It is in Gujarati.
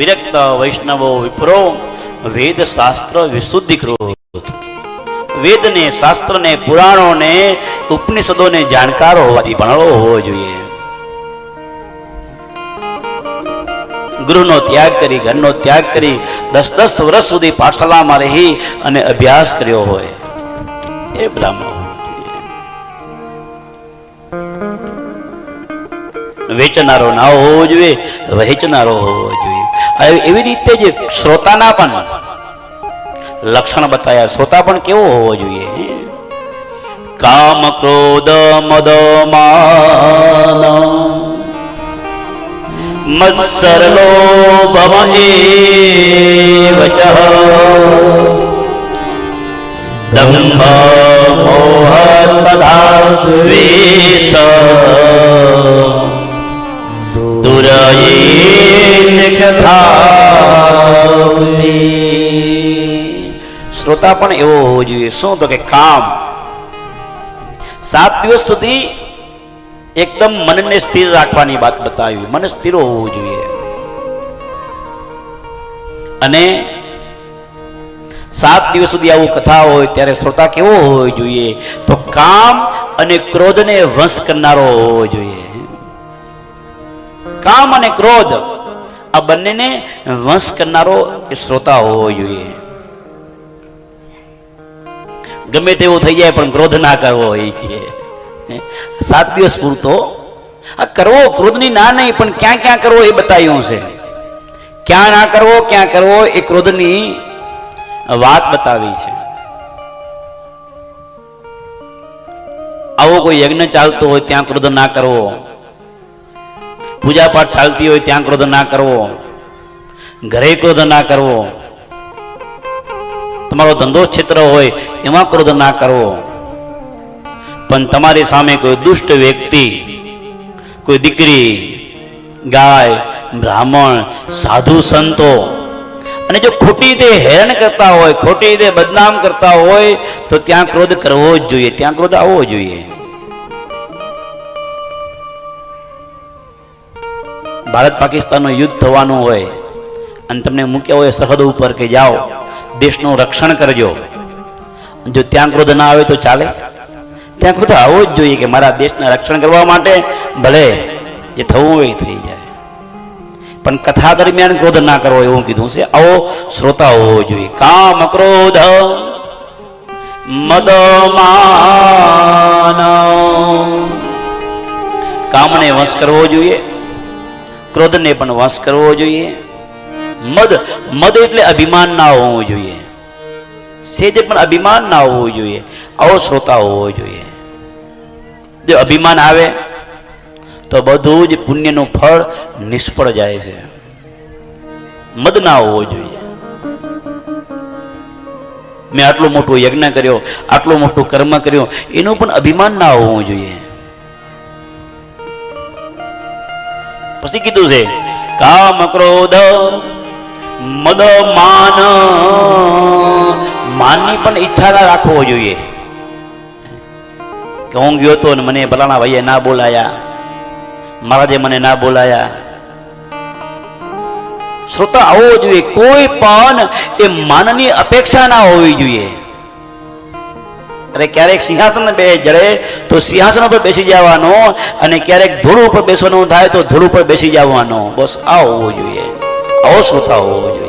વિરક્ત વૈષ્ણવો વિપ્રો વેદ શાસ્ત્ર વિશુદ્ધિકૃત વેદને શાસ્ત્રને પુરાણોને ઉપનિષદોને જાણકારો હોવાથી ભણવો હોવો જોઈએ ગૃહનો ત્યાગ કરી ઘરનો ત્યાગ કરી દસ દસ વર્ષ સુધી પાઠશાલામાં રહી અને અભ્યાસ કર્યો હોય। એ બ્રાહ્મણ વેચનારો ના હોવો જોઈએ, વહેંચનારો હોવો જોઈએ। એવી રીતે જ શ્રોતાના પણ લક્ષણ બતાવ્યા શ્રોતા પણ કેવો હોવો જોઈએ? કામ ક્રોધ મદ મત્સર લોભ એવ ચ દંભ મોહ તથા દ્વેષ શ્રોતા પણ એવો હોવો જોઈએ. શું તો કે કામ. સાત દિવસ સુધી એકદમ મનને સ્થિર રાખવાની વાત બતાવી. મન સ્થિર હોવું જોઈએ. અને સાત દિવસ સુધી આવું કથા હોય, ત્યારે શ્રોતા કેવો હોવો જોઈએ? તો કામ અને ક્રોધને વંશ કરનારો હોવો જોઈએ. કામ અને ક્રોધ આ બંનેને વંશ કરનારો એ શ્રોતા હોવો જોઈએ. ગમે તેવું થઈ જાય, પણ ક્રોધ ના કરવો એ કે. સાત દિવસ પૂરતો. આ કરવો ક્રોધની ના નહીં, પણ ક્યાં ક્યાં કરવો એ બતાવ્યું છે. ક્યાં ના કરવો, ક્યાં કરવો એ ક્રોધની વાત બતાવી છે. આવો કોઈ યજ્ઞ ચાલતો હોય, ત્યાં ક્રોધ ના કરવો. પૂજા પાઠ ચાલતી હોય, ત્યાં ક્રોધ ના કરવો. ઘરે ક્રોધ ના કરવો. તમારો ધંધો ક્ષેત્ર હોય, એમાં ક્રોધ ના કરવો. પણ તમારી સામે કોઈ દુષ્ટ વ્યક્તિ, કોઈ દીકરી, ગાય, બ્રાહ્મણ, સાધુ સંતો, અને જો ખોટી રીતે હેરાન કરતા હોય, ખોટી રીતે બદનામ કરતા હોય, તો ત્યાં ક્રોધ કરવો જ જોઈએ, ત્યાં ક્રોધ આવવો જોઈએ. ભારત પાકિસ્તાનનું યુદ્ધ થવાનું હોય, અને તમને મૂક્યા હોય સરહદ ઉપર કે જાઓ દેશનું રક્ષણ કરજો. જો ત્યાં ક્રોધ ના આવે તો ચાલે. ત્યાં ક્રોધ આવવો જ જોઈએ કે મારા દેશના રક્ષણ કરવા માટે ભલે જે થવું હોય થઈ જાય. પણ કથા દરમિયાન ક્રોધ ના કરવો એવું કીધું છે. આવો શ્રોતા હોવો જોઈએ. કામ ક્રોધ મદ કામને વશ કરવો જોઈએ. ક્રોધને પણ વશ કરવો જોઈએ. મદ. મદ એટલે અભિમાન ના હોવું જોઈએ. સેજે પણ અભિમાન ના હોવું જોઈએ. આવો શ્રોતા હોવો જોઈએ. જો અભિમાન આવે, તો બધું જ પુણ્યનું ફળ નિષ્ફળ જાય છે. મદ ના હોવો જોઈએ. મેં આટલું મોટું યજ્ઞ કર્યો, આટલું મોટું કર્મ કર્યો, એનું પણ અભિમાન ના હોવું જોઈએ. પછી કીધું છે, કામ ક્રોધ મદ માન માનની પણ ઈચ્છા ના રાખવો જોઈએ. કે હું ગયો તો ને મને ભલાણા ભાઈએ ના બોલાયા. મહારાજે મને ના બોલાયા. શ્રોતા આવવો જોઈએ. કોઈ પણ એ માનની અપેક્ષા ના હોવી જોઈએ. અરે ક્યારેક સિંહાસન બે જડે તો સિંહાસન ઉપર બેસી જવાનો અને ક્યારેક ધૂળ ઉપર બેસવાનું થાય તો ધૂળ ઉપર બેસી જવાનો. બસ આ હોવો જોઈએ. આવો શ્રોતા હોવો જોઈએ